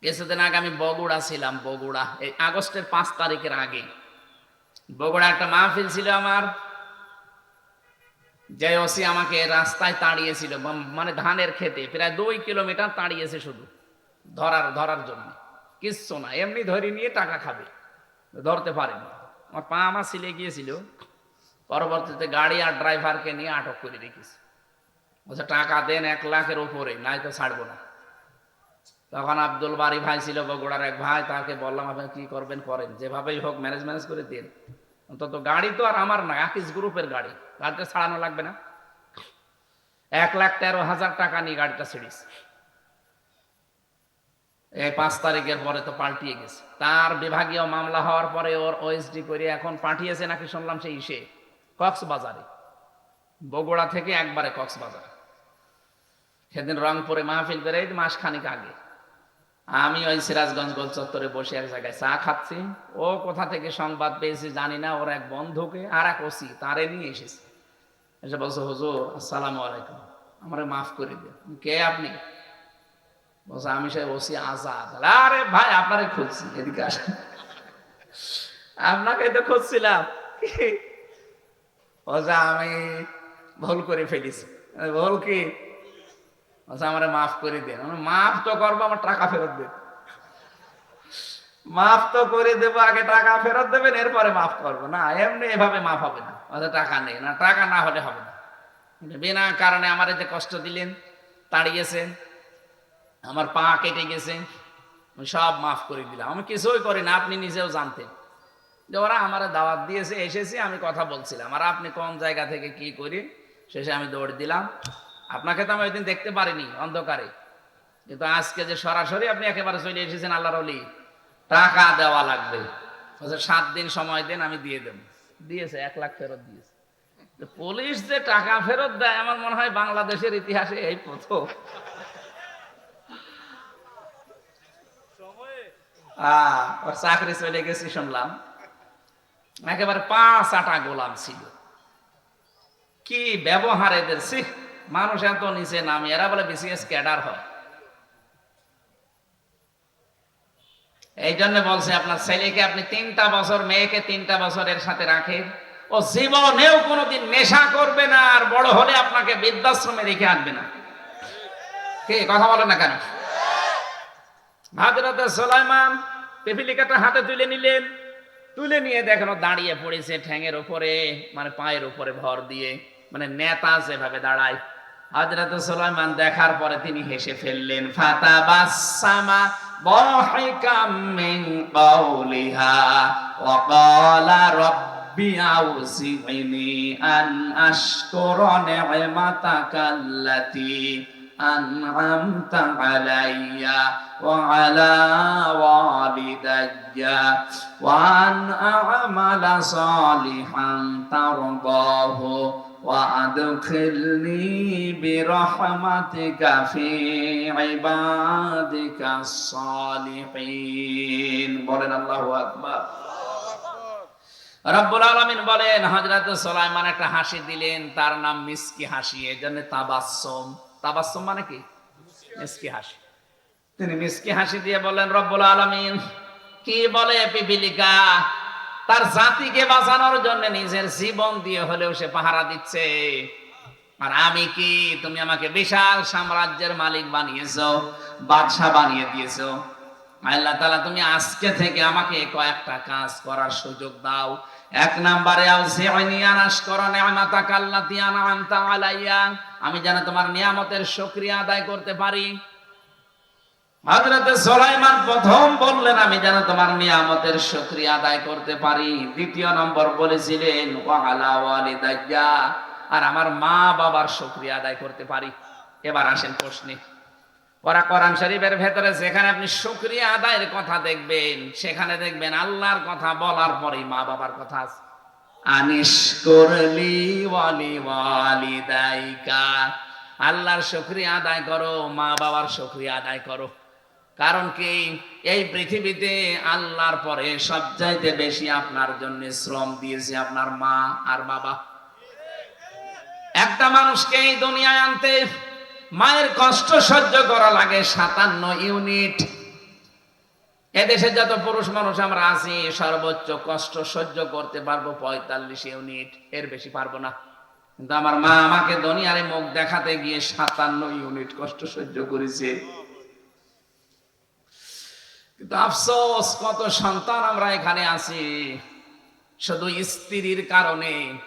কিছুদিন আগে আমি বগুড়া ছিলাম, বগুড়া। এই আগস্টের পাঁচ তারিখের আগে। বগুড়া একটা মাহফিল ছিল আমার। যে ওসি আমাকে রাস্তায় তাড়িয়েছিল মানে ধানের খেতে। প্রায় দুই কিলোমিটার তাড়িয়েছে শুধু, ধরার ধরার জন্য। কিচ্ছু না, এমনি ধরে নিয়ে টাকা খাবে। ধরতে পারেনি। আমার পা আমার সিলে গিয়েছিল। পরবর্তীতে গাড়ি আর ড্রাইভারকে নিয়ে আটক করে রেখেছে। বলছে, টাকা দেন এক লাখের উপরে, নাই তো ছাড়বো না। তখন আব্দুল বাড়ি ভাই ছিল বগুড়ার এক ভাই, তাকে বললাম, আপনি কি করবেন? করেন। যেভাবেই হোক ম্যানেজ ম্যানেজ করে দিন। অন্তত গাড়ি তো আর আমার না, আকিস গ্রুপের গাড়ি। গাড়িটা ছাড়ানো লাগবে না। এক লাখ তেরো হাজার টাকা নিয়ে গাড়িটা ছিড়িস এই পাঁচ তারিখের পরে তো পাল্টিয়ে গেছে। তার বিভাগীয় মামলা হওয়ার পরে ওর ওএসডি করে এখন পাঠিয়েছে নাকি শুনলাম সেই ইসে, কক্সবাজারে। বগুড়া থেকে একবারে কক্সবাজার। সেদিন রংপুরে মাহফিল করে মাস খানিক আগে। আমি ওই সিরাজগঞ্জ গোল চত্বরে বসে এক জায়গায় চা খাচ্ছি। ও কোথা থেকে সংবাদ পেয়েছি জানি না, ওর এক বন্ধুকে আর এক ওসি, তারে নিয়ে এসেছে। এসে বলছে, হুজুর, আসসালামু আলাইকুম। আমারে মাফ করে দিন কে আপনি? বলছে, আমি সে ওসি আজাদ। আরে ভাই, আপনারে খুঁজছি। এদিকে আসেন। আপনাকে তো খুঁজছিলাম। বলছে, আমি ভুল করে ফেলেছি। ভুল কি? বলছে আমারে মাফ করে দেন। মাফ তো করব, আমার টাকা ফেরত দেন। মাফ তো করে দেবো, আগে টাকা ফেরত দেবেন, এরপরে মাফ করব। না, এমনি এভাবে মাফ হবে না। টাকা নেই। না, টাকা না হলে হবে না। বিনা কারণে আমার যে কষ্ট দিলেন, তাড়িয়েছেন, আমার পা কেটে গেছে সব মাফ করে দিলাম। আমি কিছুই করি না, আপনি নিজেও জানতেন। যে ওরা আমার দাওয়াত দিয়েছে, এসেছি, আমি কথা বলছিলাম। আর আপনি কোন জায়গা থেকে কি করি, শেষে আমি দৌড় দিলাম। আপনাকে তো আমি ওই দিন দেখতে পারিনি অন্ধকারে। কিন্তু আজকে যে সরাসরি আপনি একেবারে চলে এসেছেন আল্লাহর অলি টাকা দেওয়া লাগবে। সাত দিন সময় দেন আমি দিয়ে দেব। দিয়েছে এক লাখ ফেরত দিয়েছে। পুলিশ যে টাকা ফেরত দেয় আমার মনে হয় বাংলাদেশের ইতিহাসে এই প্রথম। ওর চাকরি চলে গেছি শুনলাম। একেবারে পাঁচ আটা গোলাম ছিল। কি ব্যবহার এদের মানুষ এত নিচে নামে, এরা বলে বিসিএস ক্যাডার হয়। এই জন্য বলছে আপনার ছেলেকে আপনি তিনটা বছর, মেয়েকে তিনটা বছরের সাথে রাখেন। ও জীবনেও কোনোদিন নেশা করবে না, আর বড় হলে আপনাকে বৃদ্ধাশ্রমে রেখে আনবে না। কে, কথা বলে না কেন? হাজরত সোলাইমান পিপিলিকাটা হাতে তুলে নিলেন। তুলে নিয়ে দেখেন দাঁড়িয়ে পড়েছে ঠ্যাঙের উপরে মানে পায়ের উপরে ভর দিয়ে। মানে নেতা যেভাবে দাঁড়ায় হজরত সুলাইমান দেখার পরে তিনি হেসে ফেললেন ফাতা বাসামা বহিকাম মিন কাউলিহা ওয়া ক্বালা রব্বি আউজিনি আন আশকুরা নি'মাতাকা আল্লাতী أنعمت علي وعلى والدي وأن أعمل صالحا ترضاه وأدخلني برحمتك في عبادك الصالحين বলেন আল্লাহু আকবার রব্বুল আলামিন বলেন হযরত সুলাইমান একটা হাসি দিলেন তার নাম মিসকি হাসি এজন্য তাবাসসুম তাবাসসুম মানে কি মিসকি হাসি তিনি মিসকি হাসি দিয়ে বলেন রব্বুল আলামিন কি বলে পিপিলিকা তার জাতিকে বাঁচানোর জন্য নিজের জীবন দিয়ে হলেও সে পাহারা দিচ্ছে। আর আমি কি? তুমি আমাকে বিশাল সাম্রাজ্যের মালিক বানিয়েছো, বাদশাহ বানিয়ে দিয়েছ। আল্লাহ তালা তুমি আজকে থেকে আমাকে কয়েকটা কাজ করার সুযোগ দাও। এক নাম্বারে আমি যেন তোমার নিয়ামতের সক্রিয়া আদায় করতে পারি। হযরতে সুলাইমান প্রথম বললেন, আমি যেন তোমার নিয়ামতের আদায় করতে পারি। দ্বিতীয় নম্বর বলেছিলেন আর আমার মা বাবার আদায় করতে পারি। এবার আসেন প্রশ্নে। ওরা কোরআন শরীফের ভেতরে যেখানে আপনি শুকরিয়া আদায়ের কথা দেখবেন, সেখানে দেখবেন আল্লাহর কথা বলার পরেই মা বাবার কথা আছে। ওয়ালি আল্লাহর শুকরিয়া আদায় করো, মা বাবার শুকরিয়া আদায় করো। কারণ কি? এই পৃথিবীতে আল্লাহর পরে সবচাইতে বেশি আপনার জন্য শ্রম দিয়েছে আপনার মা আর বাবা। একটা মানুষকে এই দুনিয়ায় আনতে মায়ের কষ্ট সহ্য করা লাগে সাতান্ন ইউনিট। এদেশে যত পুরুষ মানুষ আমরা আছি, সর্বোচ্চ কষ্ট সহ্য করতে পারব পঁয়তাল্লিশ ইউনিট। এর বেশি পারব না। কিন্তু আমার মা আমাকে দুনিয়ারে মুখ দেখাতে গিয়ে সাতান্ন ইউনিট কষ্ট সহ্য করেছে। কিন্তু আফসোস, কত সন্তান আমরা এখানে আছি। শুধু স্ত্রীর কারণে,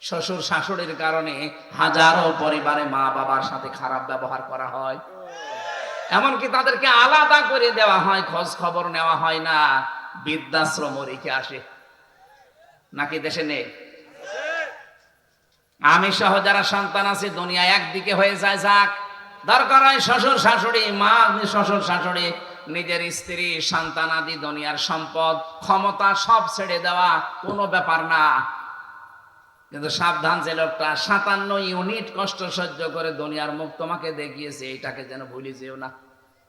শ্বশুর শাশুড়ির কারণে হাজারো পরিবারে মা বাবার সাথে খারাপ ব্যবহার করা হয়। এমনকি তাদেরকে আলাদা করে দেওয়া হয়, খোঁজ খবর নেওয়া হয় না। বৃদ্ধাশ্রম রেখে আসে। নাকি দেশে নেই? আমি সহ যারা সন্তান আছে, দুনিয়া একদিকে হয়ে যায় যাক। দরকার হয় শ্বশুর শাশুড়ি, মা, শ্বশুর শাশুড়ি নিজের স্ত্রী, সন্তান আদি, দুনিয়ার সম্পদ, ক্ষমতা সব ছেড়ে দেওয়া কোনো ব্যাপার না। কিন্তু সাবধান যে লোকটা সাতান্ন ইউনিট কষ্ট সহ্য করে দুনিয়ার মুখ তোমাকে দেখিয়েছে, এটাকে যেন ভুলে যেও না।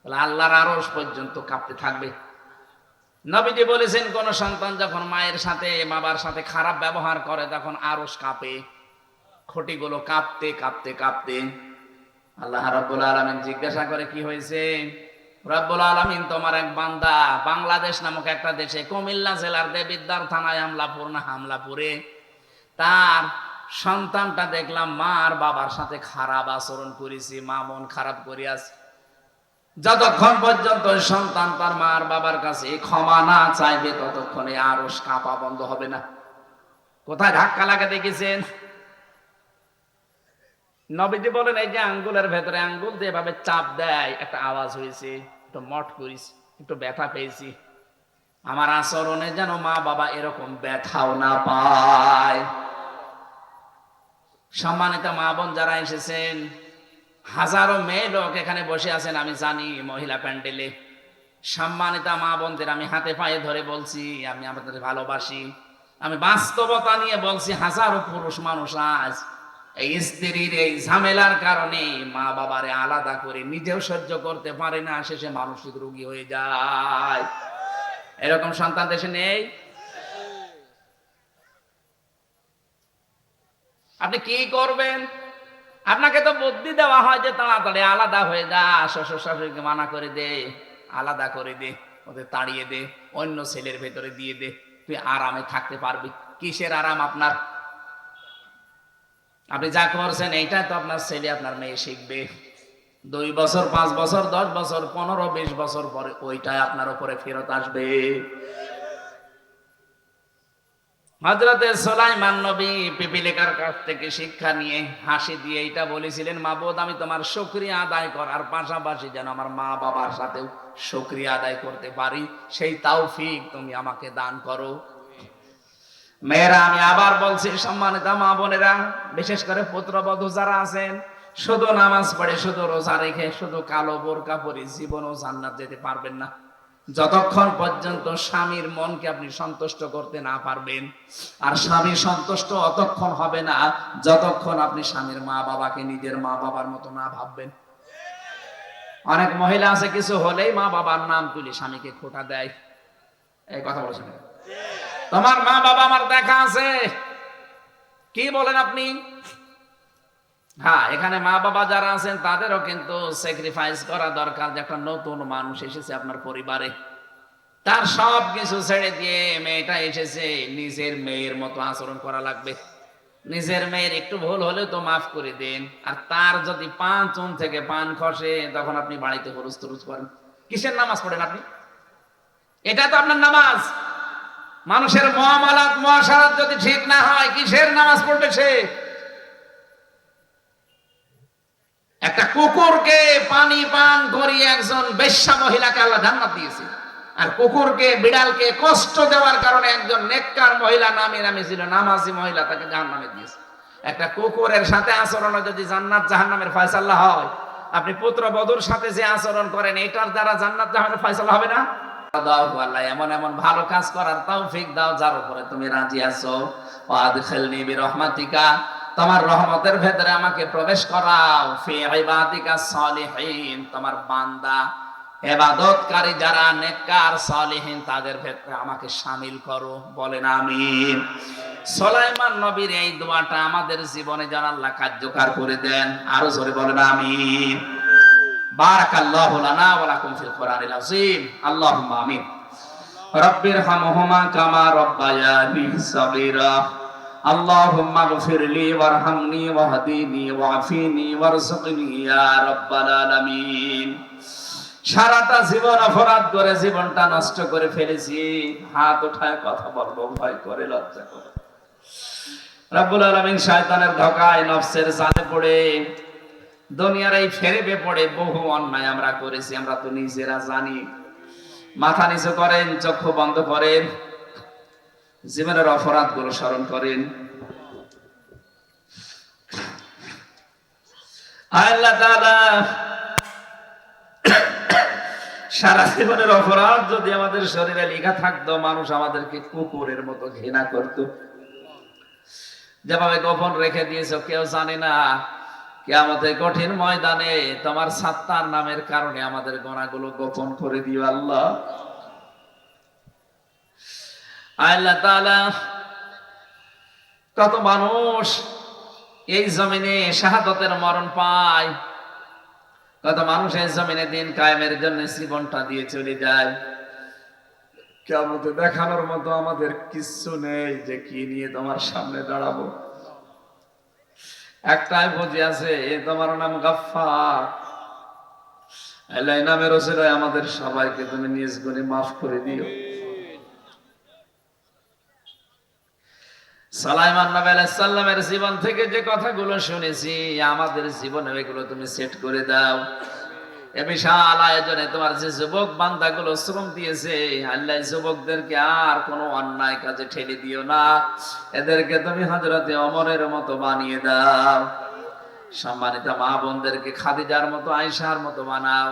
তাহলে আল্লাহর আরস পর্যন্ত কাঁপতে থাকবে। নবীজি বলেছেন, কোন সন্তান যখন মায়ের সাথে, বাবার সাথে খারাপ ব্যবহার করে, তখন আরস কাঁপে। খটিগুলো কাঁপতে কাঁপতে কাঁপতে। আল্লাহ রাব্বুল আলামিন জিজ্ঞাসা করে, কি হয়েছে? রব্বুল আলামিন তোমার এক বান্দা বাংলাদেশ নামক একটা দেশে কুমিল্লা জেলার দেবিদ্দার থানায় হামলাপুর না হামলাপুরে তার সন্তানটা দেখলাম মা আর বাবার সাথে খারাপ আচরণ করেছি, মা মন খারাপ করিয়াছে। যতক্ষণ পর্যন্ত সন্তান তার মা আর বাবার কাছে ক্ষমা না চাইবে, ততক্ষণে আরও কাঁপা বন্ধ হবে না। কোথায় ধাক্কা লাগে দেখেছেন? নবীজি বলেন, এই যে আঙ্গুলের ভেতরে আঙ্গুল দিয়ে এভাবে চাপ দেয়, একটা আওয়াজ হয়েছে। একটু মঠ করেছি একটু ব্যথা পেয়েছি। আমার আচরণে যেন মা বাবা এরকম ব্যথাও না পায়। সম্মানিত মা বোন যারা এসেছেন, হাজারো মেয়ে লোক এখানে বসে আছেন, আমি জানি মহিলা প্যান্ডেলে। সম্মানিত মা বোনদের আমি হাতে পায়ে ধরে বলছি, আমি আমাদের ভালোবাসি। আমি বাস্তবতা নিয়ে বলছি, হাজারো পুরুষ মানুষ আজ এই স্ত্রীর এই ঝামেলার কারণে মা বাবারে আলাদা করে নিজেও সহ্য করতে পারে না, শেষে মানসিক রোগী হয়ে যায়। এরকম সন্তান দেশে নেই? আপনি কি করবেন? আপনাকে তো বুদ্ধি দেওয়া হয় যে তাড়াতাড়ি আলাদা হয়ে যা, শ্বশুর শাশুড়িকে মানা করে দে, আলাদা করে দে, ওদের তাড়িয়ে দে, অন্য ছেলের ভেতরে দিয়ে দে, তুই আরামে থাকতে পারবি। কিসের আরাম আপনার? আপনি যা করছেন, এইটা তো আপনার ছেলে, আপনার মেয়ে শিখবে। দুই বছর, পাঁচ বছর, দশ বছর, পনেরো, বিশ বছর পরে ওইটাই আপনার উপরে ফেরত আসবে। হজরতে সোলাইমান নবী পিপিলিকার কাছ থেকে শিক্ষা নিয়ে হাসি দিয়ে এটা বলেছিলেন, মাবুদ, আমি তোমার শুক্রিয়া আদায় করার পাশাপাশি যেন আমার মা বাবার সাথেও শুক্রিয়া আদায় করতে পারি। সেই তাওফিক তুমি আমাকে দান করো। মেয়েরা, আমি আবার বলছি, সম্মানিত মা বোনেরা, বিশেষ করে পুত্রবধূ যারা আছেন, শুধু নামাজ পড়ে, শুধু রোজা রেখে, শুধু কালো বোরকা পরে জীবনও জান্নাত যেতে পারবেন না। যতক্ষণ পর্যন্ত স্বামীর মনকে আপনি সন্তুষ্ট করতে না পারবেন, আর স্বামী সন্তুষ্ট অতক্ষণ হবে না, যতক্ষণ আপনি স্বামীর মা বাবাকে নিজের মা বাবার মতো না ভাববেন। অনেক মহিলা আছে, কিছু হলেই মা বাবার নাম তুলে স্বামীকে খোটা দেয়। এই কথা বলছেন তোমার মা বাবা আমার দেখা আছে। কি বলেন আপনি? হ্যাঁ এখানে মা বাবা যারা আছেন, তাদেরও কিন্তু স্যাক্রিফাইস করা দরকার যে একটা নতুন মানুষ এসেছে আপনার পরিবারে। তার সব কিছু ছেড়ে দিয়ে মেয়েটা এসেছে, নিজের মেয়ের মতো আচরণ করা লাগবে। নিজের মেয়ের একটু ভুল হলেও তো মাফ করে দেন। আর তার যদি পান চুন থেকে পান খসে, তখন আপনি বাড়িতে হরুস তরুস করেন। কিসের নামাজ পড়েন আপনি? এটা তো আপনার নামাজ। মানুষের মহামালাত, মহাসারাত যদি ঠিক না হয়, কিসের নামাজ পড়বে সে? একটা কুকুরকে পানি পান করিয়ে একজন বেশ্যা মহিলাকে আল্লাহ জান্নাত দিয়েছে। আর কুকুরকে, বিড়ালকে কষ্ট দেওয়ার কারণে একজন নেককার মহিলা নামে নামে ছিল, নামাজি মহিলা তাকে জাহান্নামে দিয়েছে। একটা কুকুরের সাথে আচরণ যদি জান্নাত জাহান্নামের ফয়সাল্লাহ হয়, আপনি পুত্র বধুর সাথে যে আচরণ করেন, এটার দ্বারা জান্নাত জাহান্নামের ফয়সাল্লাহ হবে না? এমন এমন ভালো কাজ করার তৌফিক দাও, যার উপরে তুমি রাজি আছো। ওয়াদখিলনি তোমার রহমতের ভেতরে আমাকে প্রবেশ করাও। তোমার বান্দা এবাদতকারী যারা নেককার, সলিহিন, তাদের ভেতরে আমাকে শামিল করো। বলেন আমিন। সোলাইমান নবীর এই দোয়াটা আমাদের জীবনে যেন আল্লাহ কার্যকর করে দেন। আরও জোরে বলেন আমিন। বারাকাল্লাহু লানা ওয়া লাকুম ফিল কোরআনিল আযীম আল্লাহুম্মা আমিন রব্বির হামহুমা কামা রব্বায়ানি সাগীরা اللهم اغفر لي وارحمني واهدني وعافني وارزقني يا رب العالمين সারাটা জীবন অপরাধ করে জীবনটা নষ্ট করে ফেলেছি হাত উঠায় কথা বলবো ভয় করে লজ্জা করে রব্বুল আলামিন শয়তানের ধোকায় নফসের জালে পড়ে দুনিয়ার এই ফেরেবে পড়ে বহু অন্যায় আমরা করেছি, আমরা তো নিজেরা জানি। মাথা নিচু করেন, চক্ষু বন্ধ করেন, জীবনের অপরাধগুলো স্মরণ করেন। আল্লাহ তাআলা সারা জীবনের অপরাধ যদি আমাদের শরীরে লেখা থাকতো, মানুষ আমাদেরকে কুকুরের মতো ঘৃণা করত। যেভাবে গোপন রেখে দিয়েছ, কেউ জানে না। আমাদের কঠিন ময়দানে তোমার সাত্তার নামের কারণে আমাদের গোনাগুলো গোপন করে দিও আল্লাহ। আল্লাহ তাআলা, কত মানুষ এই জমিনে শাহাদতের মরণ পায়। কত মানুষ এই জমিনে দিন কায়েমের জন্য জীবনটা দিয়ে চলে যায়। কেমন দেখানোর মতো আমাদের কিচ্ছু নেই যে কি নিয়ে তোমার সামনে দাঁড়াবো। একটাই বুঝি আছে, এ তোমার নাম আল্লাহ নামের ওসিলায় আমাদের সবাইকে তুমি নিজ গুণে মাফ করে দিও। সালাইমান নবী আলাইহিস জীবন থেকে যে কথাগুলো শুনেছি, আমাদের জীবনে এগুলো তুমি সেট করে দাও। বিশাল আয়োজনে তোমার যে যুবক শ্রম দিয়েছে, আল্লাহ যুবকদেরকে আর কোনো অন্যায় কাজে ঠেলে দিও না। এদেরকে তুমি হজরতে অমরের মতো বানিয়ে দাও। সম্মানিত মা বোনদেরকে খাদিজার মতো আয়সার মতো বানাও।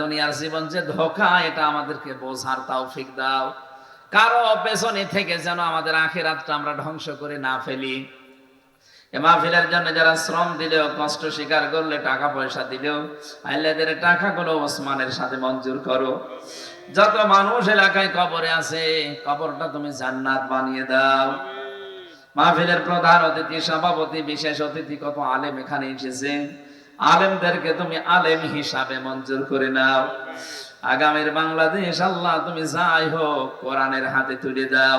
দুনিয়ার জীবন যে ধোকা, এটা আমাদেরকে বোঝার তৌফিক দাও। কারও পেছনে থেকে যেন আমাদের আখেরাতটা আমরা ধ্বংস করে না ফেলি। মাহফিলের জন্য যারা শ্রম দিলেও, কষ্ট স্বীকার করলে, টাকা পয়সা দিলেও, আইলাদের টাকাগুলো ওসমানের সাথে মঞ্জুর করো। যত মানুষ এলাকায় কবরে আছে, কবরটা তুমি জান্নাত বানিয়ে দাও। মাহফিলের প্রধান অতিথি, সভাপতি, বিশেষ অতিথি, কত আলেম এখানে এসেছে। আলেমদেরকে তুমি আলেম হিসাবে মঞ্জুর করে নাও। আগামীর বাংলাদেশ, আল্লাহ তুমি যাই হোক, কোরআনের হাতে তুলে দাও।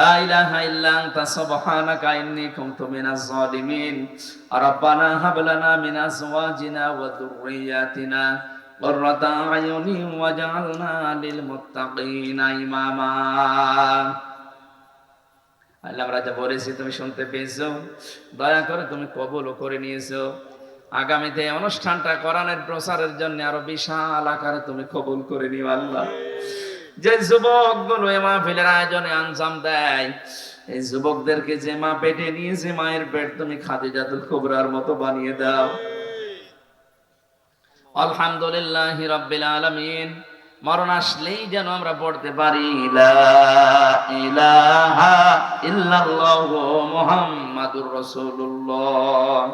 لا إله إلا أنت سبحانك إني كنت من الظالمين ربنا هب لنا من أزواجنا وذرياتنا قرة أعين واجعلنا للمتقين إماما আল্লাহ আমরা যা বলেছি তুমি শুনতে পেয়েছো দয়া করে তুমি কবুল করে নিয়েছো আগামীতে অনুষ্ঠানটা কোরআনের প্রচারের জন্য আরো বিশাল আকারে তুমি কবুল করে নিও আল্লাহ যে যুবকগুলো এ মাহফিলের আয়োজনে আঞ্জাম দেয়, এই যুবকদেরকে যে মা পেটে নিয়েছে মায়ের পেট তুমি খাদিজাতুল কুবরার মতো বানিয়ে দাও। আলহামদুলিল্লাহ রাব্বিল আলামিন, মরণ আসলেই যেন আমরা পড়তে পারি ইলাহা ইল্লাল্লাহু মুহাম্মাদুর রাসূলুল্লাহ।